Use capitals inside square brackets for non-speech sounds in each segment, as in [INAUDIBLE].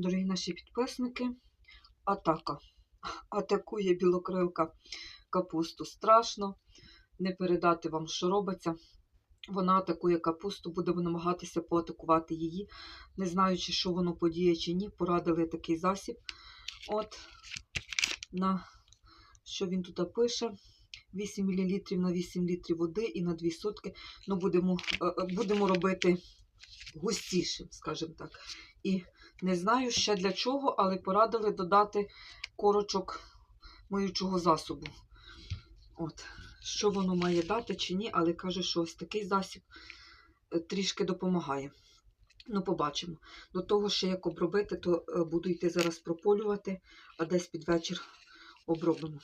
Дорогі наші підписники, атака. Атакує білокрилка капусту. Страшно не передати вам, що робиться. Вона атакує капусту, будемо намагатися поатакувати її, не знаючи, що воно подіє чи ні. Порадили такий засіб. От, на що він тут пише: 8 мл на 8 літрів води і на 2 сотки. Ну, будемо, е, е, будемо робити густішим, скажімо так. І не знаю ще для чого, але порадили додати корочок миючого засобу. От. Що воно має дати чи ні, але каже, що ось такий засіб е, трішки допомагає. Ну, побачимо. До того, ще як обробити, то е, буду йти зараз прополювати, а десь під вечір обробимо.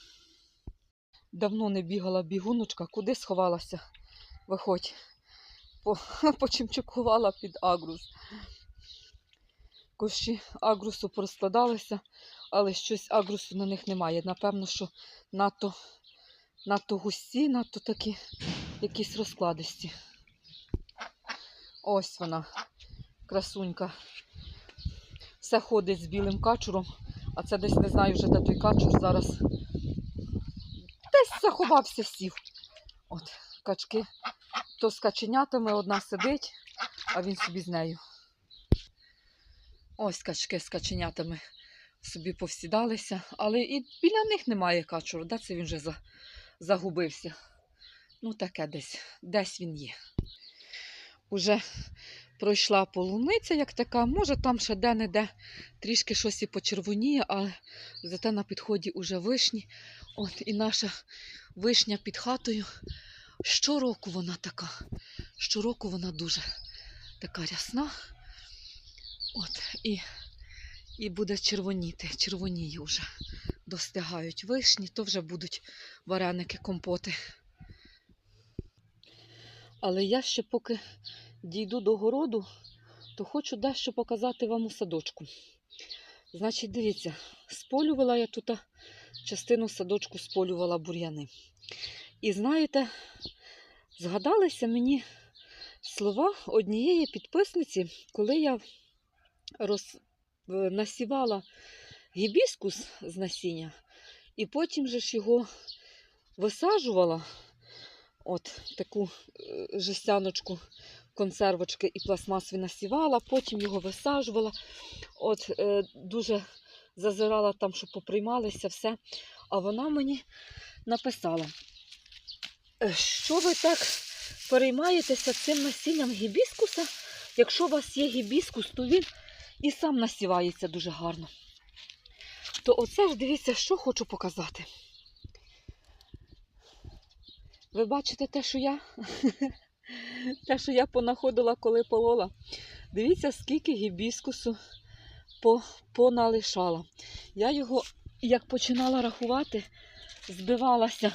Давно не бігала бігуночка, куди сховалася? Виходь. По, [LAUGHS] почимчукувала під агрус. Кущі агрусу порозкладалися, але щось агрусу на них немає. Напевно, що надто, надто густі, надто такі якісь розкладисті. Ось вона, красунька. Все ходить з білим качуром, а це десь не знаю вже де той качур зараз. Десь заховався, сів. От, качки. То з каченятами одна сидить, а він собі з нею. Ось качки з каченятами собі повсідалися, але і біля них немає качуру. Де це він вже за- загубився? Ну, таке десь, десь він є. Уже пройшла полуниця, як така. Може, там ще де-не-де трішки щось і почервоніє, але зате на підході уже вишні. От і наша вишня під хатою. Щороку вона така. Щороку вона дуже така рясна. От, і, і буде червоніти, червоніє вже. Достигають вишні, то вже будуть вареники, компоти. Але я ще поки дійду до городу, то хочу дещо показати вам у садочку. Значить, дивіться, сполювала я тут частину садочку сполювала бур'яни. І знаєте, згадалися мені слова однієї підписниці, коли я роз... е, насівала гібіскус з насіння, і потім же ж його висаджувала, от таку е, жестяночку, консервочки і пластмасові насівала, потім його висаджувала, от е, дуже зазирала там, щоб поприймалися все. А вона мені написала, «Е, що ви так переймаєтеся цим насінням гібіскуса? Якщо у вас є гібіскус, то він і сам насівається дуже гарно. То оце ж дивіться, що хочу показати. Ви бачите те, що я? [LAUGHS] Те, що я понаходила, коли полола. Дивіться, скільки гібіскусу поналишала. Я його, як починала рахувати, збивалася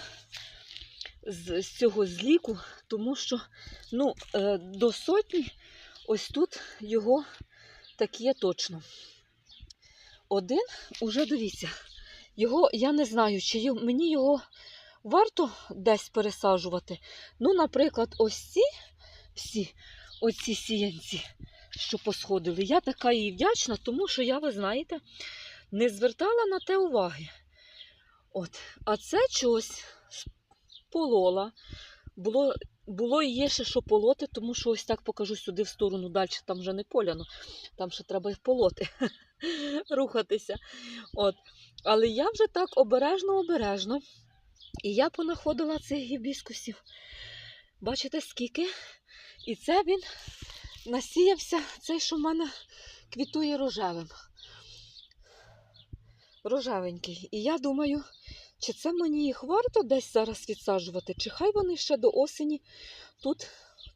з, з цього зліку, тому що ну, е, до сотні ось тут його так є точно. Один уже дивіться. Його я не знаю, чи мені його варто десь пересаджувати. Ну, наприклад, ось ці всі оці сіянці, що посходили. Я така їй вдячна, тому що я, ви знаєте, не звертала на те уваги. От, а це щось полола. Було, було і є ще що полоти, тому що ось так покажу сюди в сторону далі, там вже не поляно, там ще треба полоти, [LAUGHS] рухатися. От. Але я вже так обережно-обережно. І я понаходила цих гібіскусів. Бачите, скільки? І це він насіявся, цей, що в мене квітує рожевим. Рожевенький. І я думаю, чи це мені їх варто десь зараз відсаджувати, чи хай вони ще до осені тут,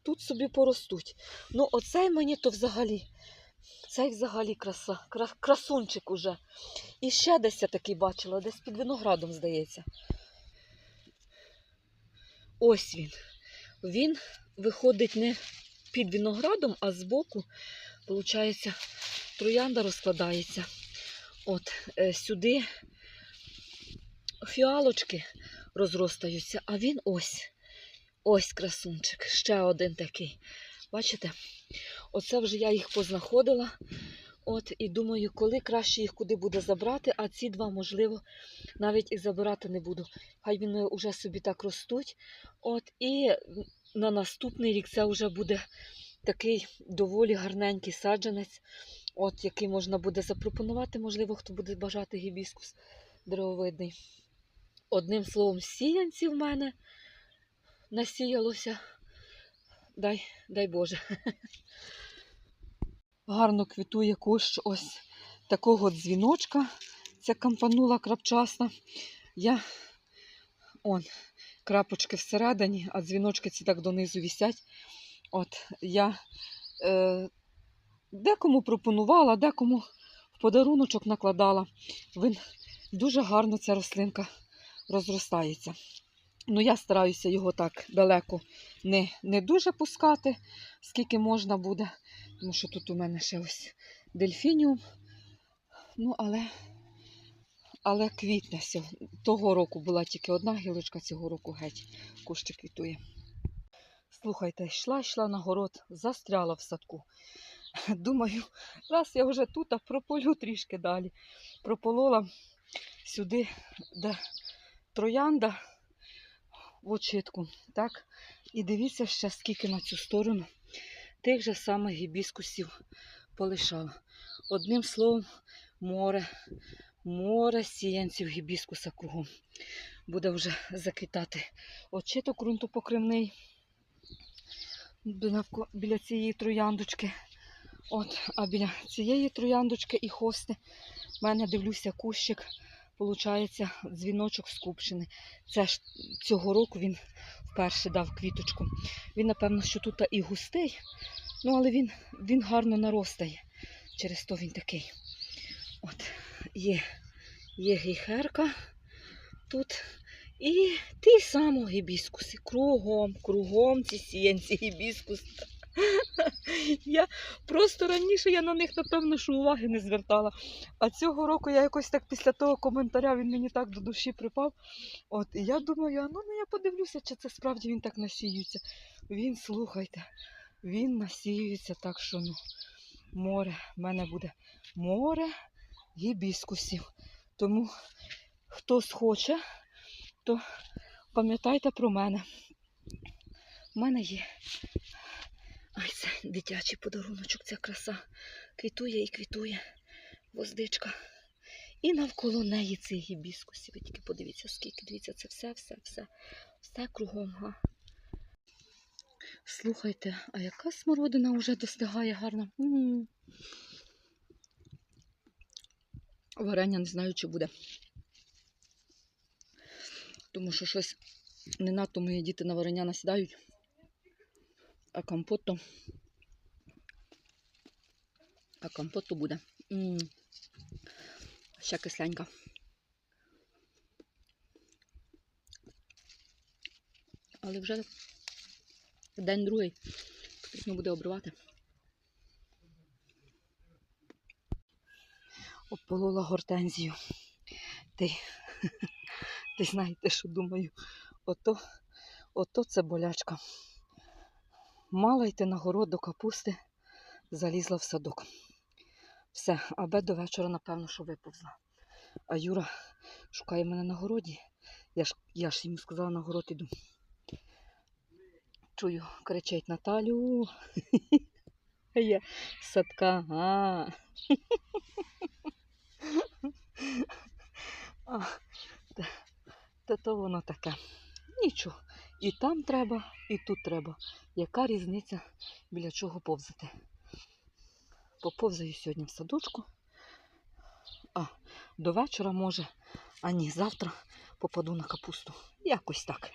тут собі поростуть. Ну, оцей мені то взагалі. Цей взагалі краса, кра- красунчик уже. І ще десь я такий бачила, десь під виноградом, здається. Ось він. Він виходить не під виноградом, а збоку, виходить, троянда розкладається. От е, сюди фіалочки розростаються, а він ось. Ось красунчик, ще один такий. Бачите? Оце вже я їх познаходила. От і думаю, коли краще їх куди буде забрати, а ці два, можливо, навіть і забирати не буду. Хай вони вже собі так ростуть. От і на наступний рік це вже буде такий доволі гарненький саджанець, от який можна буде запропонувати, можливо, хто буде бажати гібіскус деревовидний. Одним словом, сіянці в мене насіялося. Дай, дай Боже. Гарно квітує кущ ось такого дзвіночка. Ця кампанула крапчасна. Я он, крапочки всередині, а дзвіночки ці так донизу вісять. От я е, декому пропонувала, декому в подаруночок накладала. Він дуже гарно ця рослинка розростається. Ну, я стараюся його так далеко не, не дуже пускати, скільки можна буде. Тому що тут у мене ще ось дельфініум. Ну, але, але квітне Того року була тільки одна гілочка, цього року геть кущик квітує. Слухайте, йшла, йшла на город, застряла в садку. Думаю, раз я вже тут, а прополю трішки далі. Прополола сюди, де троянда в очитку. Так? І дивіться ще, скільки на цю сторону тих же самих гібіскусів полишала. Одним словом, море, море сіянців гібіскуса кругом. Буде вже заквітати очиток ґрунтопокривний біля, біля цієї трояндочки. От, а біля цієї трояндочки і хости в мене дивлюся кущик, получається, дзвіночок скупчений. Це ж цього року він вперше дав квіточку. Він, напевно, що тут і густий, ну але він, він гарно наростає. Через то він такий. От, є, є гейхерка тут. І ті самі гібіскуси. Кругом, кругом ці сіянці гібіскус. [LAUGHS] Я просто раніше я на них, напевно, що уваги не звертала. А цього року я якось так після того коментаря він мені так до душі припав. От, і я думаю, а ну, ну я подивлюся, чи це справді він так насіюється. Він, слухайте, він насіюється так, що ну, море, в мене буде море гібіскусів. Тому хто схоче, то пам'ятайте про мене. У мене є. Ай, це дитячий подаруночок, ця краса. Квітує і квітує воздичка. І навколо неї цих гібіскусів. Ви тільки подивіться, скільки. Дивіться, це все, все, кругом. Га. Слухайте, а яка смородина вже достигає гарно. Варення не знаю, чи буде. Тому що щось не надто мої діти на варення насідають. А компот то. А компот то буде. м Ще кисленька. Але вже день другий потрібно буде обривати. Обполола гортензію. Ти, [LAUGHS] ти знаєте, що думаю? Ото, ото це болячка. Мала йти на город до капусти, залізла в садок. Все, аби до вечора, напевно, що виповзла. А Юра шукає мене на городі. Я ж, я ж йому сказала, на город іду. Чую, кричить Наталю. [LAUGHS] Я садка. [LAUGHS] А, та, та то воно таке. Нічого. І там треба, і тут треба. Яка різниця біля чого повзати? Поповзаю сьогодні в садочку. А до вечора може, а ні, завтра попаду на капусту. Якось так.